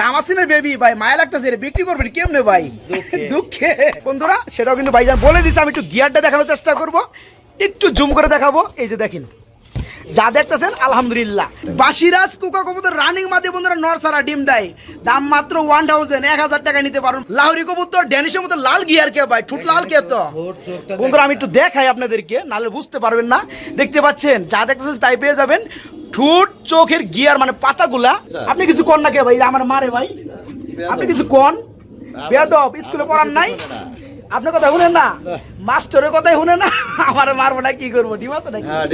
দামাসিনের baby ভাই মায়া লাগতেছে বিক্রি করবেন কেমনে ভাই? দুঃখে। দুঃখে। বন্ধুরা সেটাও কিন্তু ভাইজান বলে দিছে আমি একটু গিয়ারটা দেখানোর চেষ্টা করব একটু জুম করে দেখাবো এই যে দেখেন। যা দেখতেছেন আলহামদুলিল্লাহ। বাসিরাজ কুকা কবুতর রানিং মাঝে বন্ধুরা নরসারা ডিম দেয়। দাম মাত্র ওয়ান থাউজেন্ড এক হাজার টাকা নিতে পারুন। লাহরি কবুতর ড্যানিশের মতো লাল গিয়ার কে ভাই ঠুট লাল কে তো? বন্ধুরা আমি একটু দেখাই আপনাদেরকে নাহলে বুঝতে পারবেন না। দেখতে পাচ্ছেন যা দেখতেছেন তাই পেয়ে যাবেন। ঠুট চোখের গিয়ার মানে পাতাগুলা। আপনি কিছু কন না কে ভাই? আমার মারে ভাই। আপনি কিছু কন? বেয়াদব স্কুলে পড়ান নাই? আপনার কথা শুনেন না? মাস্টারের কথাই শুনে না? আমার মারবো না কি করব? ডিম আছে নাকি? হ্যাঁ,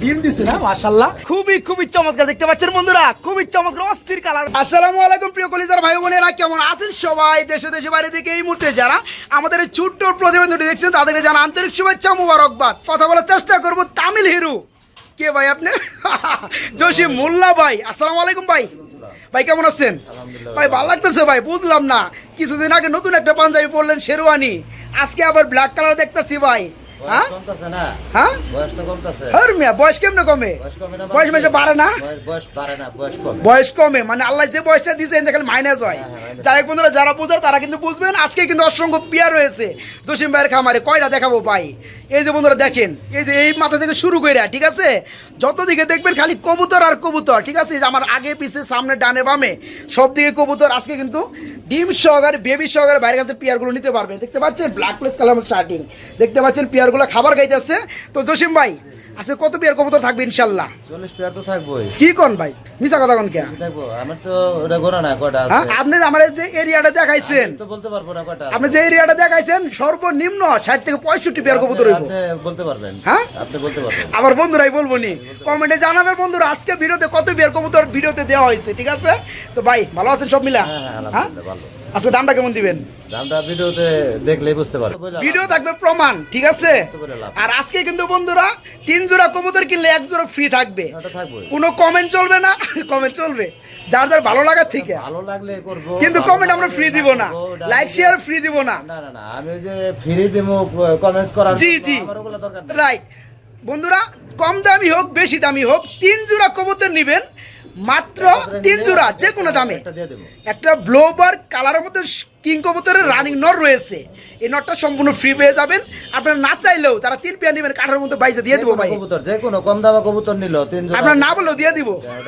ডিম দিছে। হ্যাঁ, না মাশাল্লাহ খুবই খুবই চমৎকার দেখতে পাচ্ছেন বন্ধুরা খুবই চমৎকার অস্থির কালার আসসালামু আলাইকুম প্রিয় কলিজার ভাই বোনেরা কেমন আছেন সবাই? দেশে দেশে বাইরে থেকে এই মুহূর্তে যারা আমাদের এই ছোট্ট প্রতিবেদনটি দেখছেন তাদেরকে জানা আন্তরিক শুভেচ্ছা মুবারকবাদ। কথা বলার চেষ্টা করব তামিল হিরো। কে ভাই আপনি? জসিম মোল্লা ভাই। আসসালামু আলাইকুম ভাই। ভাই কেমন আছেন? ভাই ভালো লাগতেছে ভাই বুঝলাম না। কিছুদিন আগে নতুন একটা পাঞ্জাবি পরলেন শেরওয়ানি। আজকে আবার ব্ল্যাক কালার দেখতেছি ভাই। বয়স কেমনে কমে? বয়স মানে বাড়ে না? বয়স- কমে। মানে আল্লাহ যে বয়সটা দেখেন মাইনাস হয়। যাই বন্ধুরা যারা বুঝার তারা কিন্তু বুঝবেন। আজকে কিন্তু অসংখ্য পিয়া রয়েছে। দোষিম ভাইয়ের খামারে কয়টা দেখাবো ভাই? এই যে বন্ধুরা দেখেন এই যে এই মাথা থেকে শুরু করে ঠিক আছে? যত দিকে দেখবেন খালি কবুতর আর কবুতর ঠিক আছে? যে আমার আগে পিছে সামনে ডানে বামে সব দিকে কবুতর। আজকে কিন্তু ডিম সহকারে বেবি সহকারে বাইরের কাছে পিয়ারগুলো নিতে পারবেন। দেখতে পাচ্ছেন? ব্ল্যাক প্লেস কালার স্টার্টিং দেখতে পাচ্ছেন পিয়ারগুলো খাবার খাইতেছে। তো জসিম ভাই আজকে কত পিয়ার কবুতর থাকবে ইনশাল্লাহ? চল্লিশ পেয়ার তো থাকবোই। কি কোন ভাই? মিশা কথা কোন কে? থাকব? আমার তো ওটা গোনা না কটা হ্যাঁ, আছে আপনি যে আমার যে এরিয়াটা দেখাইছেন তো বলতে পারব না কটা আপনি যে এরিয়াটা দেখাইছেন সর্বনিম্ন ষাট থেকে পঁয়ষট্টি পেয়ার কবুতর হইব। আপনি বলতে পারবেন। হ্যাঁ? আপনি বলতে পারবেন। আমার বন্ধুরাই বলব নি কমেন্টে জানাবেন বন্ধুরা আজকে ভিডিওতে কত পেয়ার কবুতর ভিডিওতে দেওয়া হয়েছে ঠিক আছে? তো ভাই ভালো আছেন সব মিলা? হ্যাঁ হ্যাঁ হ্যাঁ? আলহামদুলিল্লাহ ভালো। আজকে দামটা কেমন দিবেন? দামটা ভিডিওতে দেখলেই বুঝতে পারব। ভিডিও থাকবে প্রমাণ ঠিক আছে? আর আজকে কিন্তু বন্ধুরা তিন জোড়া কবুতর কিনলে এক জোড়া ফ্রি থাকবে। ওটা কোনো কমেন্ট চলবে না কমেন্ট চলবে। যার যার ভালো লাগার থেকে। ভালো লাগলে করব কিন্তু কমেন্ট আমরা ফ্রি দিব না। লাইক শেয়ার ফ্রি দিব না। না না আমি যে ফ্রি দিমু কমেন্টস করার জি, জি। আমার ওগুলো দরকার রাইট বন্ধুরা কম দামি হোক বেশি দামি হোক তিন জোড়া কবুতর নিবেন। মাত্র তিন জোড়া যে কোনো দামে। একটা ব্লোবার কালারের মধ্যে কিং কবুতরের রানিং নর রয়েছে। এই নটটা সম্পূর্ণ ফ্রি পেয়ে যাবেন। আপনারা না চাইলেও যারা তিন পেয়ার নেবেন কাঠের মধ্যে বাইসে দিয়ে দিব ভাই। কবুতর যে কোনো কম দামা কবুতর নিল তিন আপনার না বললেও দিয়ে দিব। হ্যাঁ,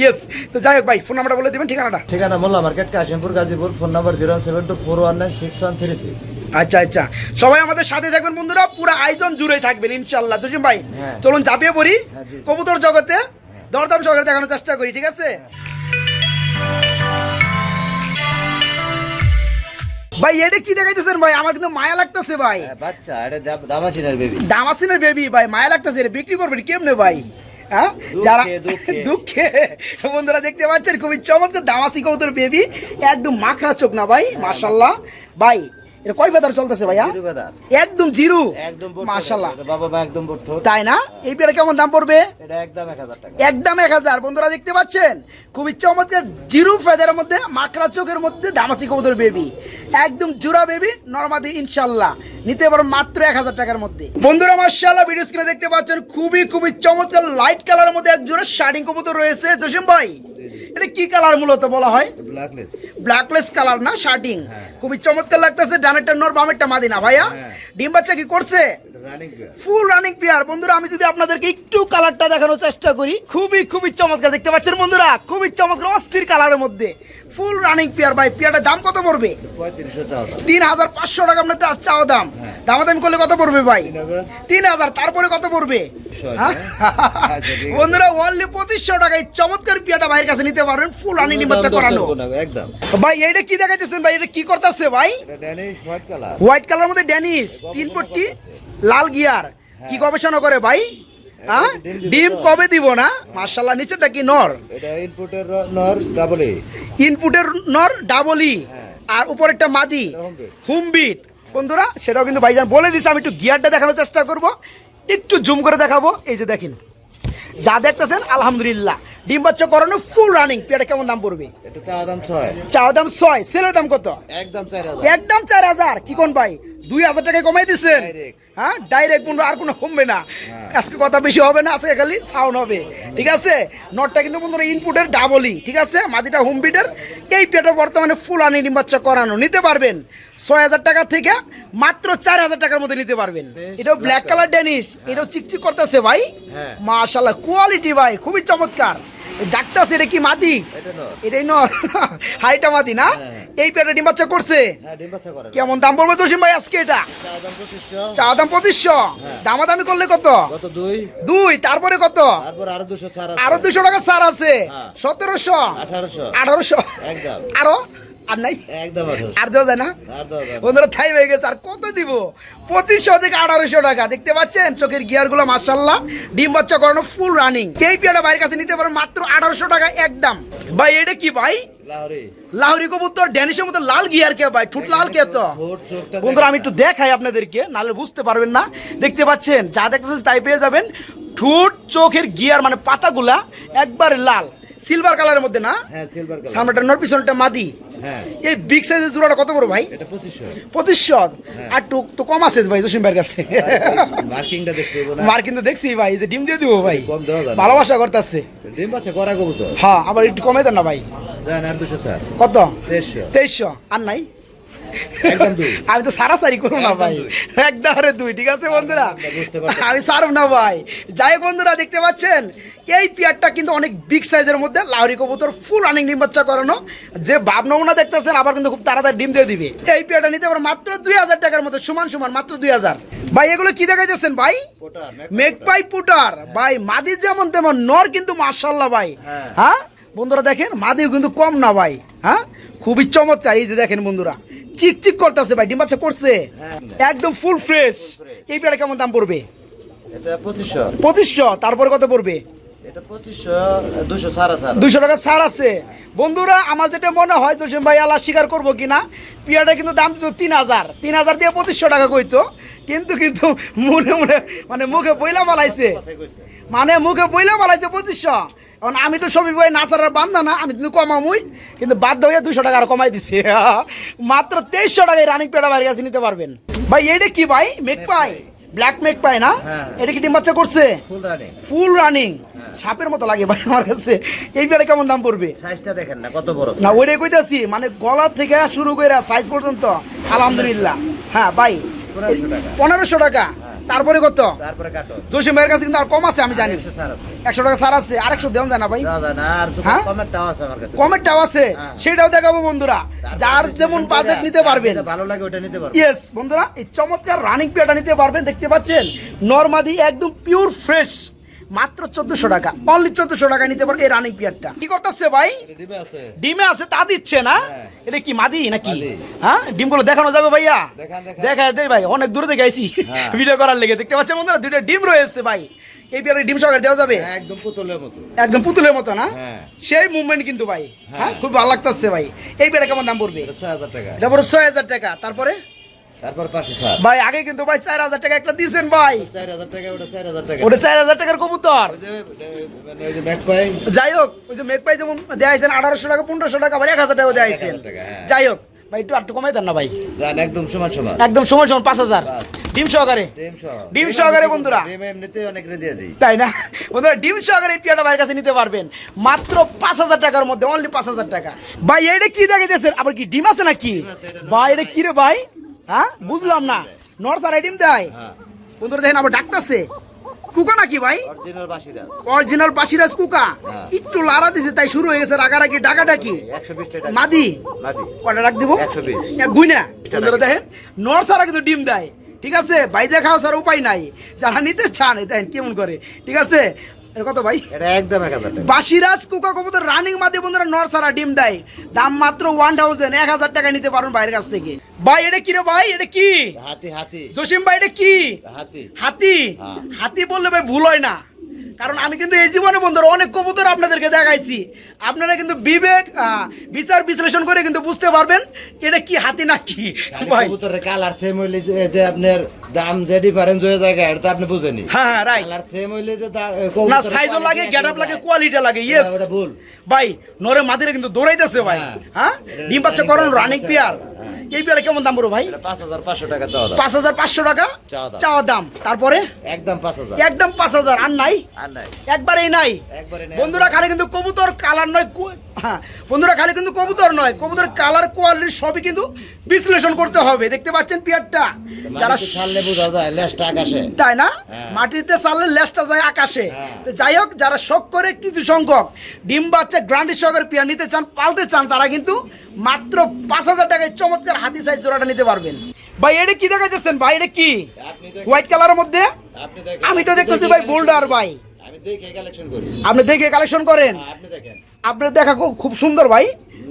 ইয়েস তো যাই হোক ভাই ফোন নাম্বারটা বলে দিবেন ঠিকানাটা? ঠিকানা Molla market Kashimpur Gazipur phone number zero seven two four one nine six one three six আচ্ছা আচ্ছা। সবাই আমাদের সাথে থাকবেন বন্ধুরা। পুরো আয়োজন জুড়ে থাকবেন ইনশাল্লাহ জসিম ভাই হ্যাঁ। চলুন ঝাঁপিয়ে পড়ি হ্যাঁ, কবুতর জগতে দরদাম সহকারে দেখানোর চেষ্টা করি ঠিক আছে? ভাই এটা কি দেখাইতেছেন ভাই? আমার কিন্তু মায়া লাগতেছে ভাই। বাচ্চা এটা দাম- দামাসিনের বেবি দামাসিনের বেবি ভাই মায়া লাগতেছে এটা বিক্রি করবেন কেমনে ভাই? হ্যাঁ? যারা দুঃখে। দুঃখে। বন্ধুরা দেখতে পাচ্ছেন খুবই চমৎকার দামাসি কবুতর বেবি একদম মাখরা চোখ না ভাই মাশাল্লাহ ভাই এটা কয় চলতেছে ভাইয়া? একদম জিরো? একদম বোট বাবা মা একদম বোট তাই না? এই পেয়ারা কেমন দাম পড়বে? এটা একদম টাকা। বন্ধুরা দেখতে পাচ্ছেন? খুবই চমৎকার জিরো ফেদারের মধ্যে মাকড়া চোখের মধ্যে দামাসি কবুতর বেবি একদম জোড়া বেবি নর্মাদি ইনশাল্লাহ নিতে পারো মাত্র এক হাজার টাকার মধ্যে। বন্ধুরা মার্শাল্লাহ ভিডিও স্ক্রিনে দেখতে পাচ্ছেন খুবই খুবই চমৎকার লাইট কালারের মধ্যে এক জোড়া শার্টিং কবুতর রয়েছে। জসিম ভাই এটা কি কালার মূলত বলা হয়? ব্ল্যাকলেস ব্ল্যাকলেস কালার না শার্টিং খুবই চমৎকার লাগতেছে ডানেরটা নর বামেরটা মাদিনা ভাইয়া। হ্যাঁ। ডিম বাচ্চা কি করছে? ফুল রানিং পেয়ার বন্ধুরা আমি যদি আপনাদেরকে একটু কালারটা দেখানোর চেষ্টা করি খুবই খুবই চমৎকার দেখতে পাচ্ছেন বন্ধুরা খুবই চমৎকার অস্থির কালারের মধ্যে। ফুল রানিং পেয়ার ভাই দাম কত পড়বে? তিন হাজার পাঁচশো টাকা আপনার চাওয়া দাম। হ্যাঁ। দামাদামি করলে কত পড়বে ভাই? তিন হাজার তারপরে কত পড়বে? হ্যাঁ? আচ্ছা। বন্ধুরা অনলি পঁচিশশো টাকায় চমৎকার পেয়ারটা ভাইয়ের কাছে নিতে পারবেন ফুল রানিং বাচ্চা করানো। একদম। ভাই এইটা কি দেখাইতেছেন ভাই? এটা কি করতেছে ভাই? হোয়াইট কালার হোয়াইট কালার মধ্যে ড্যানিশ তিন পট্টি? লাল গিয়ার। কি গবেষণা করে ভাই? হ্যাঁ? ডিম। কবে দিব না? মার্শাল্লাহ নিচেটা কি নর? এটা ইনপুটের নর ডাবল এ ইনপুটের নর ডাবলি হ্যাঁ। আর উপরেরটা মাদি। এটা home beat। বন্ধুরা সেটাও কিন্তু ভাইজান বলে দিছে আমি একটু গিয়ারটা দেখানোর চেষ্টা করব। একটু জুম করে দেখাবো। এই যে দেখেন যা দেখতেছেন আলহামদুলিল্লাহ। ডিম বাচ্চা করানো ফুল রানিং পেয়ারটা কেমন দাম পড়বে? এটা চাওয়া দাম ছয়। চাওয়া দাম ছয়। সেলের দাম কত? একদম চার হাজার। একদম চার হাজার। কি কোন ভাই? দুই হাজার টাকায় কমাই দিচ্ছেন হ্যাঁ ডাইরেক্ট বন্ধু আর কোনো কমবে না। আজকে কথা বেশি হবে না আজকে খালি সাউন্ড হবে। ঠিক আছে? নটটা কিন্তু বন্ধুরা ইনপুটের ডাবলই ঠিক আছে? মাদিটা হোম বিটের এই পেটে বর্তমানে ফুল আনি বাচ্চা করানো। নিতে পারবেন। ছয় হাজার টাকা থেকে মাত্র চার হাজার টাকার মধ্যে নিতে পারবেন। এটাও ব্ল্যাক কালার ডেনিশ এটাও চিকচিক করতেছে ভাই। হ্যাঁ। মাশাল্লাহ কোয়ালিটি ভাই খুবই চমৎকার। এটা কি মাদি? এটাই নর। হাইটা মাদি না? হ্যাঁ। এই পেটে ডিম বাচ্চা করছে? হ্যাঁ কেমন দাম পড়বে জসিম ভাই আজকে এটা? চা দাম পঁচিশশো। দাম পঁচিশশো। দামাদামি করলে কত? দুই? দুই। তারপরে কত? আরও দুশো টাকা ছাড় আছে। হ্যাঁ। সতেরোশো। আঠারোশো। আঠারোশো। আরও? আর নাই? একদম আর দেওয়া যায় না? বন্ধুরা থাই হয়ে গেছে আর কত দিব? পঁচিশশো থেকে আঠারোশো টাকা। দেখতে পাচ্ছেন চোখের মার্শাল্লাহ ডিম বাচ্চা করানো ফুল রানিং এই পেয়ারা ভাইয়ের কাছে নিতে পারেন মাত্র আঠারোশো টাকা একদম ভাই এটা কি ভাই? লাহরি। লাহরি কবুতর ড্যানিশের মতো লাল গিয়ার কে ভাই? ঠুট লাল কে তো বন্ধুরা আমি একটু দেখাই আপনাদেরকে নাহলে বুঝতে পারবেন না। দেখতে পাচ্ছেন যা দেখতেছেন তাই পেয়ে যাবেন। ঠুট চোখের গিয়ার মানে পাতাগুলা একবার লাল। সিলভার কালারের মধ্যে না? হ্যাঁ সিলভার কালার সামনেটা নর পিছনটা মাদি। হ্যাঁ। এই বিগ সাইজের জোড়াটা কত বড় ভাই? এটা 2500 2500 আর টুক তো কম আছে ভাই জসিম ভাইয়ের কাছে। মার্কিংটা দেখতে হবে না। মার কিন্তু দেখছি ভাই এই যে ডিম দিয়ে দিব ভাই। কম দেওয়া যাবে। ভালোবাসা করতেছে। ডিম আছে করা কবুতর। হ্যাঁ আবার একটু কমে দেন না ভাই। জান আর 200 স্যার কত? দেড়শো তেইশশো। আর নাই? আমি তো সারাসারি করব না ভাই। একদম দুই ঠিক আছে বন্ধুরা? আমি সারব না ভাই। যাই বন্ধুরা দেখতে পাচ্ছেন এই পেয়ারটা কিন্তু অনেক বিগ সাইজের মধ্যে লাউরি কবুতর ফুল অনেক ডিম বাচ্চা করানো। যে ভাব নমুনা দেখতেছেন আবার কিন্তু খুব তাড়াতাড়ি ডিম দিয়ে দিবে। এই পেয়ারটা নিতে পারো মাত্র দুই হাজার টাকার মতো সমান সমান মাত্র দুই হাজার। ভাই এগুলো কি দেখাইতেছেন ভাই? মেঘপাই পুটার। ভাই মাদি যেমন তেমন নর কিন্তু মার্শাল্লাহ ভাই। হ্যাঁ। বন্ধুরা দেখেন মাদিও কিন্তু কম না ভাই হ্যাঁ? খুবই চমৎকার এই যে দেখেন বন্ধুরা চিক চিক করতেছে ভাই ডিম বাচ্চা করছে হ্যাঁ। একদম ফুল ফ্রেশ এই পেয়ারা কেমন দাম পড়বে? পঁচিশশো। পঁচিশশো তারপরে কত পড়বে? দুশো সাড়ে ছাড় দুশো টাকা ছাড় আছে। বন্ধুরা আমার যেটা মনে হয় জসিম ভাই আল্লাহ স্বীকার করব কিনা পিয়াটা কিন্তু দাম দিত তিন হাজার। তিন হাজার দিয়ে পঁচিশশো টাকা কইতো। কিন্তু কিন্তু মনে মনে মানে মুখে বইলা বালাইছে। মানে মুখে বইলা বালাইছে পঁচিশশো। এখন আমি তো সবই ভাই নাসারের বান্ধা না আমি কিন্তু কমামুই কিন্তু বাধ্য হয়ে দুশো টাকা আর কমাই দিছে। মাত্র তেইশশো টাকায় রানিং পেটা বাড়ির কাছে নিতে পারবেন। ভাই এটা কি ভাই? মেক পাই? ব্ল্যাক মেক পাই না? হ্যাঁ। এটা কি ডিম বাচ্চা করছে? ফুল রানিং সাপের মতো লাগে ভাই আমার কাছে। এই পেয়ারা কেমন দাম পড়বে? সাইজটা দেখেন না কত বড়? না ওইটাই কইতাছি মানে গলা থেকে শুরু করে সাইজ পর্যন্ত আলহামদুলিল্লাহ। হ্যাঁ ভাই। 1500 টাকা। পনেরোশো টাকা। তারপরে কত? তারপরে কাটো। জসিম ভাইয়ের কাছে কিন্তু আর কম আছে আমি জানি। একশো ছাড় আছে। একশো টাকা সার আছে আরেকশো দেওয়া যায় না ভাই। দেওয়া যায় না আর হ্যাঁ? কমেরটাও আছে আমার কাছে। কমেরটাও আছে হ্যাঁ। সেটাও দেখাবো বন্ধুরা। যার যেমন বাজেট নিতে পারবেন। ভালো লাগে ওটা নিতে পারবেন। ইয়েস বন্ধুরা এই চমৎকার রানিং পেয়াটা নিতে পারবেন দেখতে পাচ্ছেন? নর্মাদি একদম পিওর ফ্রেশ মাত্র চোদ্দশো টাকা। অনলি চোদ্দশো টাকা নিতে পারবেন এই রানিং পেয়ারটা কি করতেছে ভাই? ডিমে আছে। ডিমে আছে তা দিচ্ছে না? হ্যাঁ। এটা কি মাদি নাকি। হ্যাঁ? ডিমগুলো দেখানো যাবে ভাইয়া? দেখান, দেখান। দেখা দেই ভাই অনেক দূরে থেকে আইছি। হ্যাঁ। ভিডিও করার লেগে। দেখতে পাচ্ছেন বন্ধুরা দুইটা ডিম রয়েছে ভাই। এই পেয়ারে ডিম সহকারে দেওয়া যাবে? একদম পুতুলের মতো। একদম পুতুলের মতো না? হ্যাঁ। সেই মুভমেন্ট কিন্তু ভাই। হ্যাঁ হ্যাঁ। খুব ভালো লাগতেছে ভাই। এই পেয়ারে কেমন দাম পড়বে? ছয় হাজার টাকা। এটা ছয় হাজার টাকা। তারপরে? তারপর ভাই আগে কিন্তু ভাই চার হাজার টাকা একটা দিয়েছেন ভাই। চার হাজার টাকা ওটা চার হাজার টাকা। ওটা চার হাজার টাকার কবুতর। ওই যে, ওই যে ব্যাক পাই যাই হোক ওই যে মেঘ যেমন দেয়াইছেন আঠারোশো টাকা পনেরোশো টাকা আবার এক হাজার টাকা দেয়াইছেন। 1000 টাকা, হ্যাঁ। যাই হোক ভাই একটু একটু কমাই দেন না ভাই। একদম সমান সমান। একদম সময় সময় পাঁচ হাজার। পাঁচ। ডিম সহকারে। ডিম সহ ডিম সহকারে বন্ধুরা। অনেক দিয়ে দিই। তাই না? বন্ধুরা ডিম সহকারে এই পিয়াটা ভাইয়ের কাছে নিতে পারবেন। মাত্র পাঁচ হাজার টাকার মধ্যে অনলি পাঁচ হাজার টাকা। ভাই এটা কি দেখাইতেছেন? আবার কি ডিম আছে নাকি? ভাই এটা কি রে ভাই? হ্যাঁ? বুঝলাম না। নরসারাই ডিম দেয়? হ্যাঁ। বন্ধুরা দেখেন আবার ডাকতেছে। কুকা নাকি ভাই? অরিজিনাল বাসিরাজ। কুকা? হ্যাঁ। একটু লারা দিছে তাই শুরু হয়ে গেছে রাগারাগি ডাকাডাকি। মাদি? কটা রাখ দিব? 120 গুইনা। দেখেন নরসারা কিন্তু ডিম দেয়। ঠিক আছে? বাইজা খাওয়া ছাড়া উপায় নাই। যারা নিতে চান দেখেন কেমন করে। ঠিক আছে? এর কত ভাই? এটা একদম এক হাজার বাসিরাজ কুকা কবুতর রানিং মাদি বন্ধুরা নরসারা ডিম দেয়। দাম মাত্র ওয়ান থাউজেন্ড এক হাজার টাকা নিতে পারবেন ভাইয়ের কাছ থেকে। ভাই এটা কি রে ভাই? এটা কি? হাতি হাতি। জসিম ভাই এটা কি? হাতি। হাতি? হ্যাঁ। হাতি বললে ভাই ভুল হয় না। কারণ আমি কিন্তু এই জীবনে বন্ধুরা অনেক কবুতর আপনাদেরকে দেখাইছি। আপনারা কিন্তু বিবেক বিচার বিশ্লেষণ করে কিন্তু বুঝতে পারবেন এটা কি হাতি না কি। ভাই। কবুতরের কালার সেম হইলে যে আপনার দাম যে ডিফারেন্স হয়ে যায় এটা তো আপনি বুঝেনি হ্যাঁ হ্যাঁ রাইট কালার সেম হইলে যে না সাইজও লাগে এক গেট হয়ে লাগে কোয়ালিটি লাগে ইয়েস ওটা ভুল। ভাই নরে মাদিরে কিন্তু দৌড়াইতেছে ভাই হ্যাঁ। হ্যাঁ? ডিম বাচ্চা করেন রানিং পিয়ার এই পেয়ারা কেমন দাম বড় ভাই? এটা পাঁচ হাজার পাঁচশো টাকা চাওয়া দাম। পাঁচ হাজার পাঁচশো টাকা? চাওয়া দাম। তারপরে? একদম পাঁচ হাজার। একদম পাঁচ হাজার। আর নাই? একবারেই নাই। বন্ধুরা খালি কিন্তু কবুতর কালার নয় হ্যাঁ বন্ধুরা খালি কিন্তু কবুতর নয় কবুতর কালার কোয়ালিটি সবই কিন্তু বিশ্লেষণ করতে হবে। দেখতে পাচ্ছেন পিয়ারটা? যারা যারা ছাড়লে বোঝা যায় লেজটা আকাশে। তাই না? হ্যাঁ। মাটিতে চাললে লেজটা যায় আকাশে। হ্যাঁ। যাই হোক যারা শখ করে কিছু সংখ্যক ডিম বাচ্চা গ্রান্ডি সহকারে পিয়া নিতে চান পালতে চান তারা কিন্তু মাত্র পাঁচ হাজার টাকায় চমৎকার হাতি সাইজ জোড়াটা নিতে পারবেন। ভাই এটা কি দেখাইতেছেন? ভাই এটা কি? হোয়াইট কালারের মধ্যে? আমি তো দেখতেছি ভাই বোল্ডার ভাই। আপনি দেখে কালেকশন করেন? হ্যাঁ, আপনি আপনার দেখা খুব সুন্দর ভাই।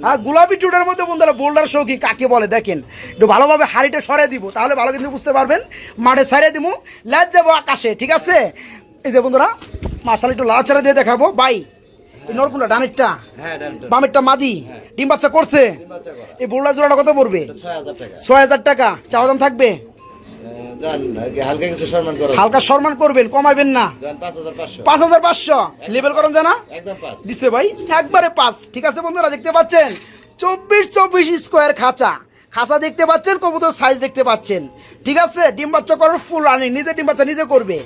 আর গোলাপি টুটার মধ্যে বন্ধুরা বোল্ডার শৌকি কাকে বলে দেখেন? একটু ভালোভাবে হাড়িটা সরে দিব তাহলে ভালো কিন্তু বুঝতে পারবেন। মাঠে সারিয়ে দিব ল্যাজ যাব আকাশে ঠিক আছে? এই যে বন্ধুরা মার্শাল একটু লাড়াচাড়া দিয়ে দেখাবো। বাই এই নরকুন্ডা ডানেরটা? হ্যাঁ ডান ডান। বামেরটা মাদি? ডিম বাচ্চা করছে। এই বোল্ডার জোড়াটা কত পড়বে? ছয় হাজার টাকা। চাওয়া দাম থাকবে? হালকা কিছু সম্মান করো? হালকা সম্মান করবেন কমাইবেন না। পাঁচ হাজার পাঁচশো। লেবেল করেন জানা? দিছে ভাই একবারে পাঁচ। ঠিক আছে বন্ধুরা দেখতে পাচ্ছেন? চব্বিশ চব্বিশ স্কোয়ার খাঁচা। খাঁচা দেখতে পাচ্ছেন কবুতর সাইজ দেখতে পাচ্ছেন। ঠিক আছে? ডিম বাচ্চা করার ফুল রানিং নিজে ডিম বাচ্চা নিজে করবে।